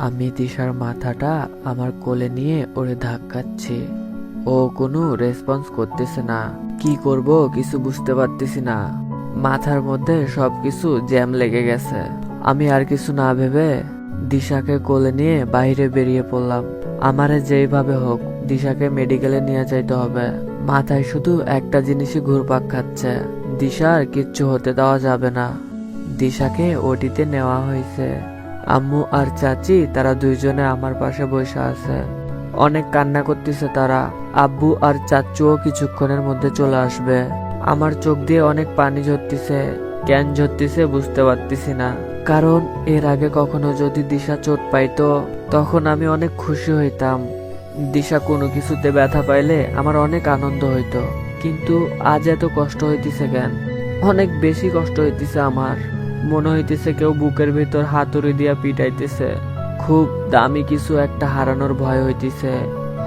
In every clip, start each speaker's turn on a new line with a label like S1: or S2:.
S1: আমি দিশার মাথাটা আমার কোলে নিয়ে ওরে ধাক্কাচ্ছি। ও কোনো রেসপন্স করতেছে না। কি করব কিছু বুঝতে পারতেছি না। মাথার মধ্যে সবকিছু জ্যাম লেগে গেছে। আমি আর কিছু না ভেবে দিশাকে কোলে নিয়ে বাইরে বেরিয়ে পড়লাম। আমারে যেইভাবে হোক দিশাকে মেডিকেলে নিয়ে যাইতে হবে। মাথায় শুধু একটা জিনিসই ঘুরপাক খাচ্ছে। দিশার কিচ্ছু হতে দেওয়া যাবে না। দিশাকে ওটিতে নেওয়া হয়েছে। আম্মু আর চাচি, তারা দুইজনে আমার পাশে বসে আছে। অনেক কান্না করতেছে তারা। আব্বু আর চাচুও কিছুক্ষণের মধ্যে চলে আসবে। আমার চোখ দিয়ে অনেক পানি ঝরতেছে। কেন ঝরতেছে বুঝতে পারতেছি না। কারণ এর আগে কখনো যদি দিশা চোট পাইতো, তখন আমি অনেক খুশি হইতাম। দিশা কোনো কিছুতে ব্যথা পাইলে আমার অনেক আনন্দ হইতো। কিন্তু আজ এত কষ্ট হইতেছে কেন? অনেক বেশি কষ্ট হইতেছে আমার। মনে হইতেছে কেউ বুকের ভিতর হাতুড়ি দিয়া পিটাইতেছে। খুব দামি কিছু একটা হারানোর ভয় হইতেছে।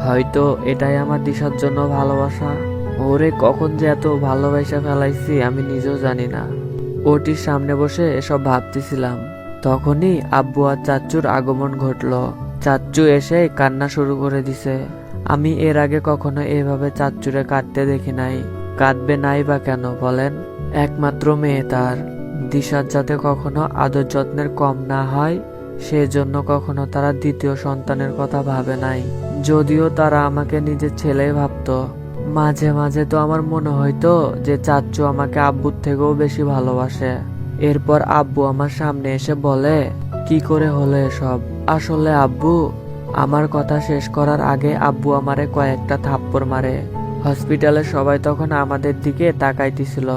S1: হয়তো এটাই আমার দিশার জন্য ভালোবাসা। ওরে, কখন যে এত ভালোবাসা ফেলাইছি আমি নিজেও জানি না। ওটির সামনে বসে এসব ভাবতেছিলাম। তখনই আব্বু আর চাচ্চুর আগমন ঘটলো। চাচ্চু এসে কান্না শুরু করে দিছে। আমি এর আগে কখনো এভাবে চাচ্চুরে কাঁদতে দেখি নাই। কাঁদবে নাই বা কেন বলেন? একমাত্র মেয়ে তার। দিশার যাতে কখনো আদর যত্নের কম না হয়, সেজন্য কখনো তারা দ্বিতীয় সন্তানের কথা ভাবে নাই। যদিও তারা আমাকে নিজের ছেলেই ভাবতো। মাঝে মাঝে তো আমার মনে হইতো যে চাচ্চু আমাকে আব্বুর থেকেও বেশি ভালোবাসে। এরপর আব্বু আমার সামনে এসে বলে, কি করে হলো এসব? আসলে আব্বু, আমার কথা শেষ করার আগে আব্বু আমারে কয়েকটা থাপ্পড় মারে। হসপিটালে সবাই তখন আমাদের দিকে তাকাইতেছিল।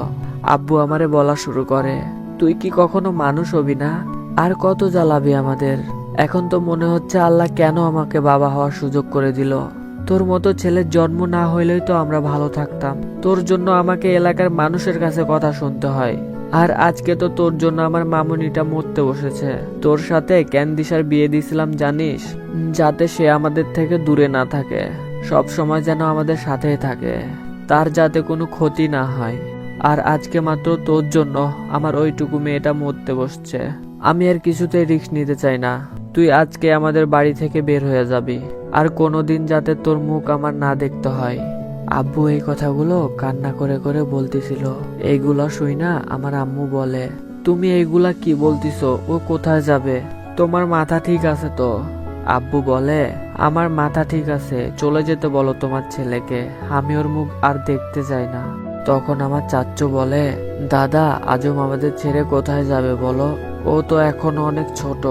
S1: আব্বু আমারে বলা শুরু করে, তুই কি কখনো মানুষ হবি না? আর কত জ্বালাবি আমাদের? এখন তো মনে হচ্ছে আল্লাহ কেন আমাকে বাবা হওয়ার সুযোগ করে দিল। তোর মতো ছেলের জন্ম না হইলেই তো আমরা ভালো থাকতাম। তোর জন্য আমাকে এলাকার মানুষের কাছে কথা শুনতে হয়। আর আজকে তো তোর জন্য আমার মামুনিটা মরতে বসেছে। তোর সাথে ক্যান্দিসার বিয়ে দিয়েছিলাম, জানিস? যাতে সে আমাদের থেকে দূরে না থাকে। সব সময় যেন আমাদের সাথেই থাকে। তার যাতে কোনো ক্ষতি না হয়। আর আজকে মাত্র তোর জন্য আমার ওইটুকু মেয়েটা মরতে বসছে। আমি আর কিছুতেই রিস্ক নিতে চাই না। তুই আজকে আমাদের বাড়ি থেকে বের হয়ে যাবি। আর কোনোদিন যাতে তোর মুখ আমার না দেখতে হয়। আব্বু এই কথাগুলো কান্না করে করে বলতেছিল। এইগুলা শুই না, আমার আম্মু বলে। তুমি এইগুলা কি বলতিছো? ও কোথায় যাবে? তোমার মাথা ঠিক আছে তো? আব্বু বলে, আমার মাথা ঠিক আছে। চলে যেতে বলো তোমার ছেলেকে। আমি ওর মুখ আর দেখতে চাই না। তখন আমার চাচ্চু বলে, দাদা, আজম আমাদের ছেড়ে কোথায় যাবে বলো? ও তো এখন অনেক ছোট।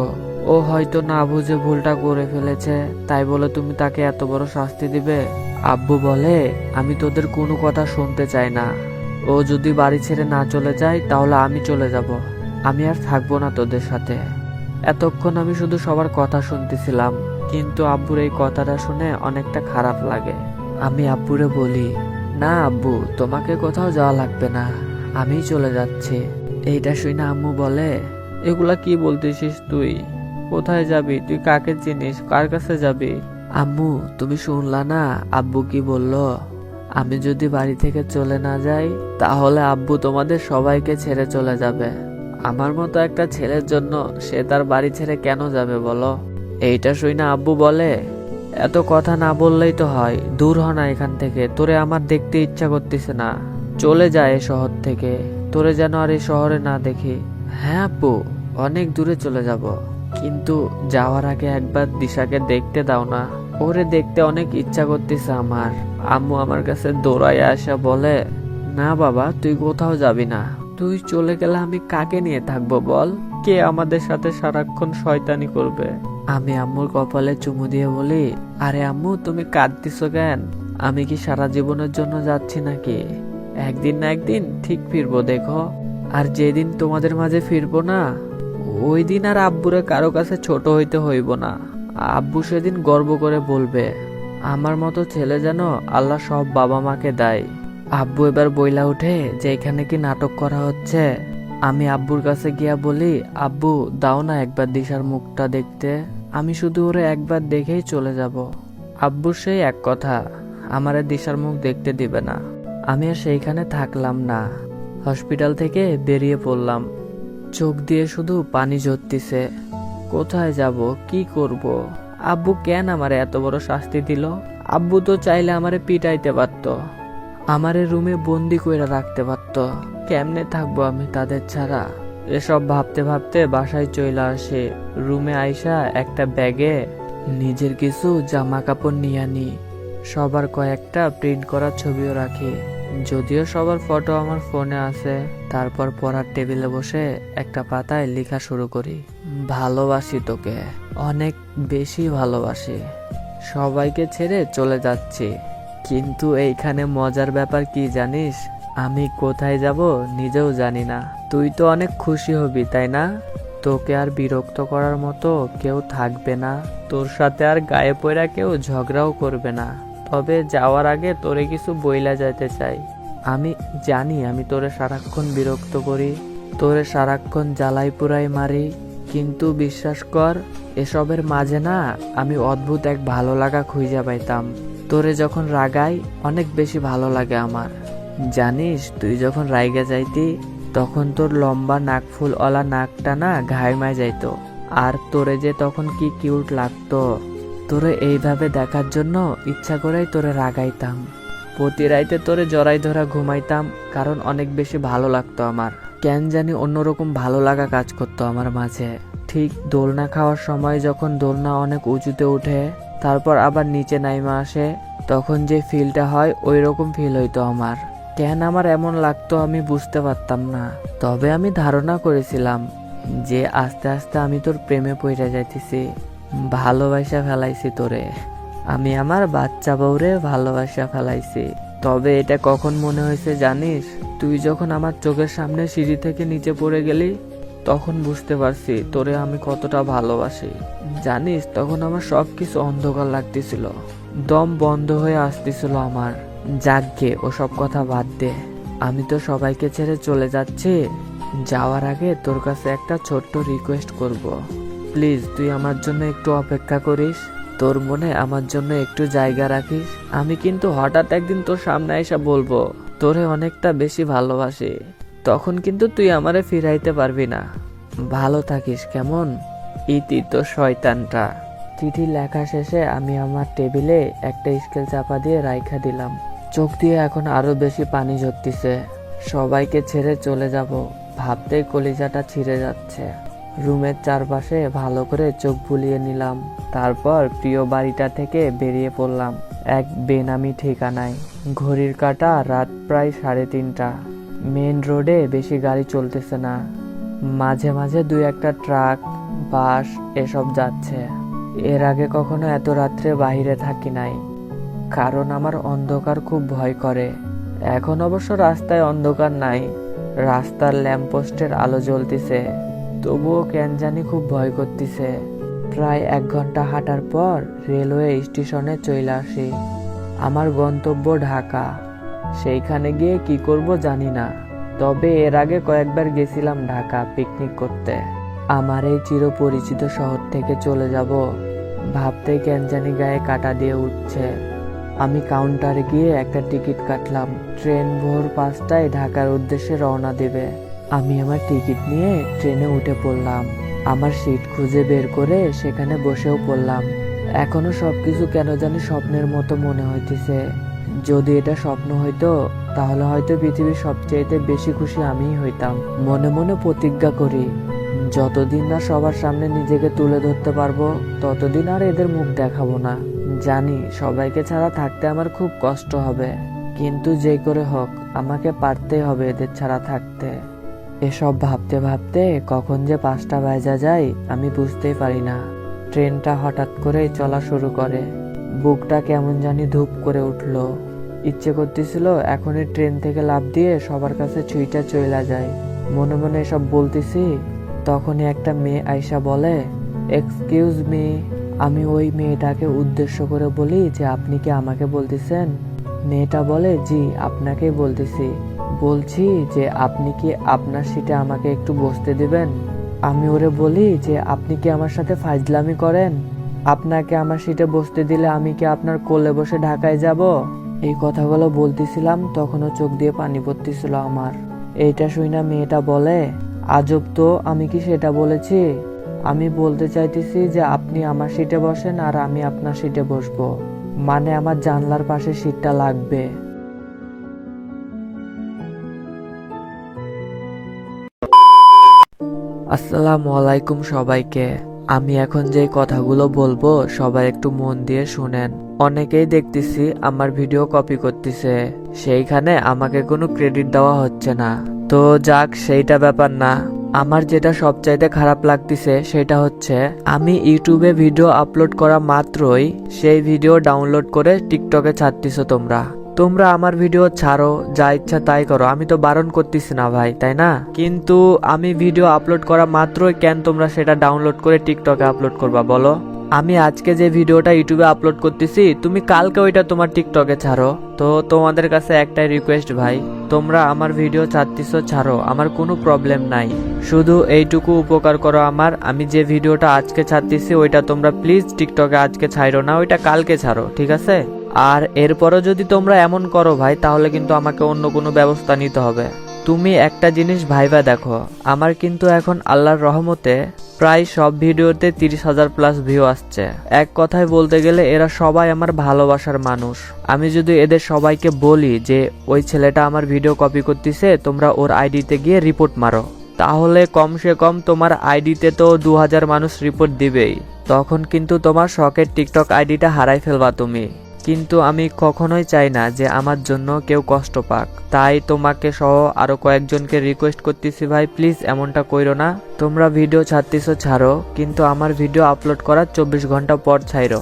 S1: ও হয়তো না বুঝে ভুলটা করে ফেলেছে, তাই বলে তুমি তাকে এত বড় শাস্তি দিবে? আব্বু বলে, আমি তোদের কোনো কথা শুনতে চাই না। ও যদি বাড়ি ছেড়ে না চলে যায়, তাহলে আমি চলে যাব। আমি আর থাকব না তোদের সাথে। এতক্ষণ আমি শুধু সবার কথা শুনতেছিলাম, কিন্তু আব্বুর এই কথাটা শুনে অনেকটা খারাপ লাগে। আমি আব্বুরে বলি না আব্বু, তোমাকে কোথাও যাওয়া লাগবে না। আমি চলে যাচ্ছি। এইটা শুনে আম্মু বলে, এগুলা কি বলতেছিস তুই? কোথায় যাবি? তুই কাকে চিনিস? কার কাছে যাবি? আম্মু, তুমি শুনলা না? আব্বু কি বলল, আমি যদি বাড়ি থেকে চলে না যাই, তাহলে আব্বু তোমাদের সবাইকে ছেড়ে চলে যাবে। আমার মতো একটা ছেলের জন্য সে তার বাড়ি ছেড়ে কেন যাবে বলো? এইটা শুই না আব্বু বলে এত কথা না বললেই তো হয়। দূর হ না এখান থেকে। তোরে আমার দেখতে ইচ্ছা করতেছে না। চলে যায় এ শহর থেকে। তোরে যেন আর এই শহরে না দেখি। হ্যাঁ আব্বু অনেক দূরে চলে যাব। কিন্তু যাওয়ার আগে একবার দিশাকে দেখতে দাও না। ওরে দেখতে অনেক ইচ্ছা করতেছে আমার। আম্মু আমার কাছে দৌড়ায় আসা বলে, না বাবা, তুই কোথাও যাবি না। তুই চলে গেলে আমি কাকে নিয়ে থাকব বল? কে আমাদের সাথে সারাক্ষণ শয়তানি করবে? আমি আম্মুর কপালে চুমু দিয়ে বলি, আরে আম্মু, তুমি কাঁদতিস কেন? আমি কি সারা জীবনের জন্য যাচ্ছি নাকি? একদিন না একদিন ঠিক ফিরবো, দেখো। আর যেদিন তোমাদের মাঝে ফিরবো না, ওই দিন আর আব্বুরে কারও কাছে ছোট হইতে হইব না। আব্বু সেদিন গর্ব করে বলবে, আমার মতো ছেলে যেন আল্লাহ সব বাবা মাকে দেয়। আব্বু এবার বইলা উঠে যে এখানে কি নাটক করা হচ্ছে? আমি আব্বুর কাছে গিয়া বলি, আব্বু, দাও না একবার দিশার মুখটা দেখতে। আমি শুধু ওরে একবার দেখেই চলে যাব। আব্বুর সেই এক কথা, আমারে দিশার মুখ দেখতে দিবে না। আমি আর সেইখানে থাকলাম না। হসপিটাল থেকে বেরিয়ে পড়লাম। চোখ দিয়ে শুধু পানি ঝরতিছে। কোথায় যাব? কি করব? আব্বু কেন আমারে এত বড় শাস্তি দিল? আব্বু তো চাইলে আমারে পিটাইতে পারতো। আমারে রুমে বন্দি করে রাখতে পারতো। কেমনে থাকব আমি তাদের ছাড়া? এসব ভাবতে ভাবতে বাসায় চলে আসে। রুমে আইসা একটা ব্যাগে নিজের কিছু জামা কাপড় নিয়ে আনি। সবার কয়েকটা প্রিন্ট করা ছবিও রাখি। যদিও সবার ফটো আমার ফোনে আছে, তারপর পড়ার টেবিলে বসে একটা পাতায় লেখা শুরু করি। ভালোবাসি তোকে, অনেক বেশি ভালোবাসি। সবাইকে ছেড়ে চলে যাচ্ছি। কিন্তু এইখানে মজার ব্যাপার কি জানিস? আমি কোথায় যাব নিজেও জানি না। তুই তো অনেক খুশি হবি, তাই না? তোকে আর বিরক্ত করার মতো কেউ থাকবে না। তোর সাথে আর গায়ে পড়া কেউ ঝগড়াও করবে না। তবে যাওয়ার আগে তোরে কিছু বইলা যাইতে চাই। আমি জানি আমি তোরে সারাক্ষণ বিরক্ত করি, তোরে সারাক্ষণ জ্বালাই পুরাই মারি। কিন্তু বিশ্বাস কর, এসবের মাঝে না আমি অদ্ভুত এক ভালো লাগা খুঁজে পাইতাম। তোরে যখন রাগাই, অনেক বেশি ভালো লাগে আমার। জানিস, তুই যখন রাইগে যাইতি, তখন তোর লম্বা নাকফুল অলা নাকটা না ঘাইমায় যাইতো। আর তোরে যে তখন কি কিউট লাগতো। তোরে এইভাবে দেখার জন্য ইচ্ছা করেই তোরে রাগাইতাম। প্রতি রাইতে তোরে জড়াই ধরা ঘুমাইতাম, কারণ অনেক বেশি ভালো লাগতো আমার। কেন জানি অন্যরকম ভালো লাগা কাজ করতো আমার মাঝে। ঠিক দোলনা খাওয়ার সময় যখন দোলনা অনেক উঁচুতে উঠে তারপর আবার নিচে নাইমা আসে। তখন যে ফিলটা হয় ওই রকম ফিল হইতো আমার। কেন আমার এমন লাগতো আমি বুঝতে পারতাম না। তবে আমি ধারণা করেছিলাম যে আস্তে আস্তে আমি তোর প্রেমে পড়ে যাইতেছি। ভালোবাসা ফেলাইছি তোরে। আমি আমার বাচ্চা বউরে ভালোবাসা ফেলাইছি। তবে এটা কখন মনে হয়েছে জানিস? তুই যখন আমার চোখের সামনে সিঁড়ি থেকে নিচে পড়ে গেলি তখন বুঝতে পারছি তোরে আমি কতটা ভালোবাসি। জানিস, তখন আমার সব কিছু অন্ধকার লাগতেছিল। দম বন্ধ হয়ে আসতেছিল আমার। যাকগে, ওসব কথা বাদ দে। আমি তো সবাইকে ছেড়ে চলে যাচ্ছি। যাওয়ার আগে তোর কাছে একটা ছোট্ট রিকোয়েস্ট করব। প্লিজ, তুই আমার জন্য একটু অপেক্ষা করিস। তোর মনে আমার জন্য একটু জায়গা রাখিস। আমি কিন্তু হঠাৎ একদিন তোর সামনে এসে বলব, তোরে অনেকটা বেশি ভালোবাসি। তখন কিন্তু তুই আমারে ফিরাইতে পারবি না। ভালো থাকিস, কেমন? ইতি তো শয়তানটা। চিঠি লেখা শেষে আমি আমার টেবিলে একটা স্কেল চাপা দিয়ে রাইখা দিলাম। চোখ দিয়ে এখন আরও বেশি পানি ঝরতিছে। সবাইকে ছেড়ে চলে যাব। ভাবতেই কলিজাটা ছিঁড়ে যাচ্ছে। রুমের চারপাশে ভালো করে চোখ বুলিয়ে নিলাম। তারপর প্রিয় বাড়িটা থেকে বেরিয়ে পড়লাম। এক বেনামি ঠিকানায়। ঘড়ির কাটা রাত প্রায় সাড়ে তিনটা। মেন রোডে বেশি গাড়ি চলতেছে না। মাঝে মাঝে দুই একটা ট্রাক বাস এসব যাচ্ছে। এর আগে কখনো এত রাত্রে বাইরে থাকি নাই। কারণ আমার অন্ধকার খুব ভয় করে। এখন অবশ্য রাস্তায় অন্ধকার নাই। রাস্তার ল্যাম্পপোস্টের আলো জ্বলতিছে। তবুও কেন জানি খুব ভয় করতেছে। প্রায় এক ঘণ্টা হাঁটার পর রেলওয়ে স্টেশনে চলে আসি। আমার গন্তব্য ঢাকা। সেইখানে গিয়ে কি করব জানি না। তবে এর আগে কয়েকবার গেছিলাম ঢাকা পিকনিক করতে। আমার এই চিরপরিচিত শহর থেকে চলে যাব। ভাবতে কেন জানি গায়ে কাটা দিয়ে উঠছে। আমি কাউন্টারে গিয়ে একটা টিকিট কাটলাম। ট্রেন ভোর পাঁচটায় ঢাকার উদ্দেশ্যে রওনা দেবে। আমি আমার টিকিট নিয়ে ট্রেনে উঠে পড়লাম। আমার সিট খুঁজে বের করে সেখানে বসেও পড়লাম। এখনও সবকিছু কেন জানি স্বপ্নের মতো মনে হইতেছে। যদি এটা স্বপ্ন হইতো তাহলে হয়তো পৃথিবীর সবচেয়ে বেশি খুশি আমিই হইতাম। মনে মনে প্রতিজ্ঞা করি, যতদিন না সবার সামনে নিজেকে তুলে ধরতে পারব, ততদিন আর এদের মুখ দেখাবো না। জানি, সবাইকে ছাড়া থাকতে আমার খুব কষ্ট হবে, কিন্তু যে করে হোক, আমাকে পারতেই হবে এদের ছাড়া থাকতে। এসব ভাবতে ভাবতে কখন যে পাঁচটা বাজা যায়, আমি বুঝতেই পারি না। ট্রেনটা হঠাৎ করেই চলা শুরু করে। বুকটা কেমন জানি ধূপ করে উঠল। ইচ্ছে করতেছিল এখনই ট্রেন থেকে লাফ দিয়ে সবার কাছে ছুঁইটা চইলা যায়। মনে মনে এসব বলতেছি, তখনই একটা মেয়ে আয়সা বলে এক্সকিউজ মি আমি ওই মেয়েটাকে উদ্দেশ্য করে বলি যে আপনি কি আমাকে বলতেছেন? মেয়েটা বলে, জি, আপনাকেই বলতেছি। বলছি যে আপনি কি আপনার সিটে আমাকে একটু বসতে দিবেন? আমি ওরে বলি যে আপনি কি আমার সাথে ফাজলামি করেন? আপনাকে আমার সিটে বসতে দিলে আমি কি আপনার কোলে বসে ঢাকায় যাব? এই কথাগুলো বলতেছিলাম, তখনও চোখ দিয়ে পানি পড়তেছিল আমার। এইটা শুই না মেয়েটা বলে, আজব তো, আমি কি সেটা বলেছি? আমি বলতে চাইতেছি যে আপনি আমার সিটে বসেন আর আমি আপনার সিটে বসবো। মানে আমার জানলার পাশে সিটটা লাগবে। আসসালামু আলাইকুম সবাইকে। আমি এখন যে কথাগুলো বলব, সবাই একটু মন দিয়ে শুনেন। অনেকেই দেখতেছি আমার ভিডিও কপি করতেছে। সেইখানে আমাকে কোনো ক্রেডিট দেওয়া হচ্ছে না। তো যাক, সেইটা ব্যাপার না। আমার যেটা সবচাইতে খারাপ লাগতেছে সেটা হচ্ছে, আমি ইউটিউবে ভিডিও আপলোড করা মাত্রই সেই ভিডিও ডাউনলোড করে টিকটকে ছাড়তেছো তোমরা। তোমরা আমার ভিডিও ছাড়ো, যা ইচ্ছা তাই করো। আমি তো বারণ করতেছি না ভাই, তাই না? কিন্তু আমি ভিডিও আপলোড করা মাত্রই কেন তোমরা সেটা ডাউনলোড করে টিকটকে আপলোড করবা, বলো? আমি আজকে যে ভিডিওটা ইউটিউবে আপলোড করতেছি, তুমি কালকে ওইটা তোমার টিকটকে ছাড়ো। তো তোমাদের কাছে একটাই রিকোয়েস্ট ভাই, তোমরা আমার ভিডিও ছাড়তেছো, ছাড়ো। আমার কোনো প্রবলেম নাই। শুধু এইটুকু উপকার করো আমার, আমি যে ভিডিওটা আজকে ছাড়তেছি, ওইটা তোমরা প্লিজ টিকটকে আজকে ছাড়ো না, ওইটা কালকে ছাড়ো, ঠিক আছে? আর এরপরও যদি তোমরা এমন করো ভাই, তাহলে কিন্তু আমাকে অন্য কোনো ব্যবস্থা নিতে হবে। তুমি একটা জিনিস ভাইবা দেখো, আমার কিন্তু এখন আল্লাহর রহমতে প্রায় সব ভিডিওতে তিরিশ হাজার প্লাস ভিউ আসছে। এক কথায় বলতে গেলে এরা সবাই আমার ভালোবাসার মানুষ। আমি যদি এদের সবাইকে বলি যে, ওই ছেলেটা আমার ভিডিও কপি করতেছে, তোমরা ওর আইডিতে গিয়ে রিপোর্ট মারো। তাহলে কমসে কম তোমার আইডিতে তো দু হাজার মানুষ রিপোর্ট দিবেই। তখন কিন্তু তোমার শখের টিকটক আইডিটা হারাই ফেলবা তুমি। কিন্তু আমি কখনোই চাই না যে আমার জন্য কেউ কষ্ট পাক। তাই তোমাকে সহ আরও কয়েকজনকে রিকোয়েস্ট করতেছি, ভাই প্লিজ এমনটা কইরো না। তোমরা ভিডিও ছাড়তেছো, ছাড়ো। কিন্তু আমার ভিডিও আপলোড করার চব্বিশ ঘণ্টা পর ছাইরো।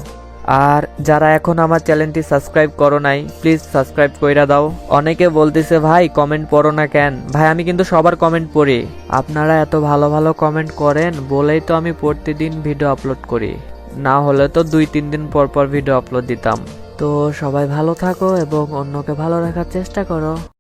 S1: আর যারা এখন আমার চ্যানেলটি সাবস্ক্রাইব করো নাই প্লিজ সাবস্ক্রাইব কইরা দাও। অনেকে বলতেছে, ভাই কমেন্ট পড়ো না কেন? ভাই, আমি কিন্তু সবার কমেন্ট পড়ি। আপনারা এত ভালো ভালো কমেন্ট করেন বলেই তো আমি প্রতিদিন ভিডিও আপলোড করি। না হলে তো দুই, তিন দিন পর পর ভিডিও আপলোড দিতাম। তো সবাই ভালো থাকো এবং অন্যকে ভালো রাখার চেষ্টা করো।